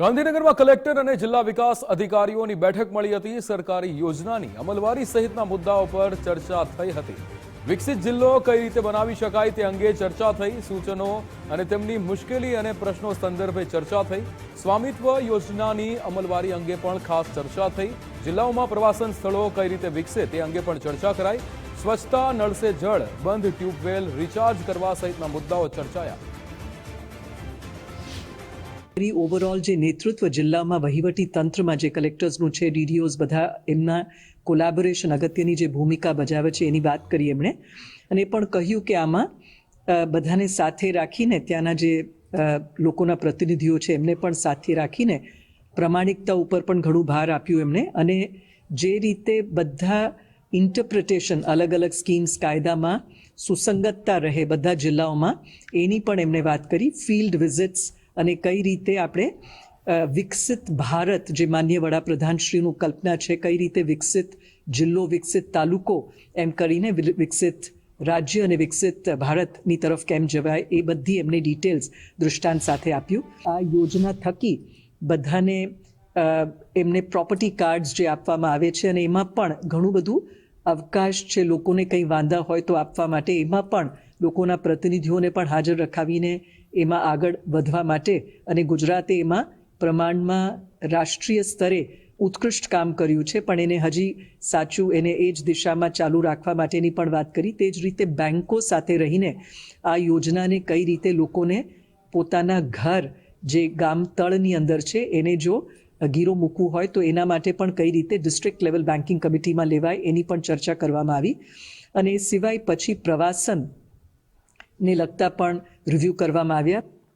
ગાંધીનગરમાં કલેક્ટર અને જિલ્લા વિકાસ અધિકારીઓની બેઠક મળી હતી. સરકારી યોજનાની અમલવારી સહિતના મુદ્દાઓ પર ચર્ચા થઈ હતી. વિકસિત જિલ્લો કઈ રીતે બનાવી શકાય તે અંગે ચર્ચા થઈ, સૂચનો અને તેમની મુશ્કેલી અને પ્રશ્નો સંદર્ભે ચર્ચા થઈ. સ્વામિત્વ યોજનાની અમલવારી અંગે પણ ખાસ ચર્ચા થઈ. જિલ્લાઓમાં પ્રવાસન સ્થળો કઈ રીતે વિકસે તે અંગે પણ ચર્ચા કરાઈ. સ્વચ્છતા, નળ સે જળ, બંધ ટ્યુબવેલ, રિચાર્જ કરવા સહિતના મુદ્દાઓ ચર્ચાયા. ઓવરઓલ જે નેતૃત્વ જિલ્લામાં વહીવટી તંત્રમાં જે કલેક્ટર્સનું છે, ડીડીઓઝ બધા એમના કોલાબોરેશન અગત્યની જે ભૂમિકા ભજાવે છે એની વાત કરી એમણે. અને પણ કહ્યું કે આમાં બધાને સાથે રાખીને ત્યાંના જે લોકોના પ્રતિનિધિઓ છે એમને પણ સાથે રાખીને પ્રમાણિકતા ઉપર પણ ઘણું ભાર આપ્યું એમણે. અને જે રીતે બધા ઇન્ટરપ્રિટેશન અલગ અલગ સ્કીમ્સ કાયદામાં સુસંગતતા રહે બધા જિલ્લાઓમાં, એની પણ એમણે વાત કરી. ફિલ્ડ વિઝિટ્સ અને કઈ રીતે આપણે વિકસિત ભારત, જે માન્ય વડાપ્રધાનશ્રીનું કલ્પના છે, કઈ રીતે વિકસિત જિલ્લો, વિકસિત તાલુકો, એમ કરીને વિકસિત રાજ્ય અને વિકસિત ભારતની તરફ કેમ જવાય, એ બધી એમને ડિટેલ્સ દૃષ્ટાંત સાથે આપ્યું. આ યોજના થકી બધાને એમને પ્રોપર્ટી કાર્ડ્સ જે આપવામાં આવે છે અને એમાં પણ ઘણું બધું અવકાશ છે, લોકોને કંઈ વાંધા હોય તો આપવા માટે એમાં પણ લોકોના પ્રતિનિધિઓને પણ હાજર રખાવીને એમાં આગળ વધવા માટે અને ગુજરાતે એમાં પ્રમાણમાં રાષ્ટ્રીય સ્તરે ઉત્કૃષ્ટ કામ કર્યું છે, પણ એને હજી સાચું એને એ જ દિશામાં ચાલુ રાખવા માટેની પણ વાત કરી. તે જ રીતે બેન્કો સાથે રહીને આ યોજનાને કઈ રીતે લોકોને પોતાના ઘર જે ગામ તળની અંદર છે, એને જો ગીરો મૂકવું હોય તો એના માટે પણ કઈ રીતે ડિસ્ટ્રિક્ટ લેવલ બેન્કિંગ કમિટીમાં લેવાય એની પણ ચર્ચા કરવામાં આવી. અને એ સિવાય પછી પ્રવાસન ને લગતા પણ રિવ્યૂ કરવામાં આવ્યા.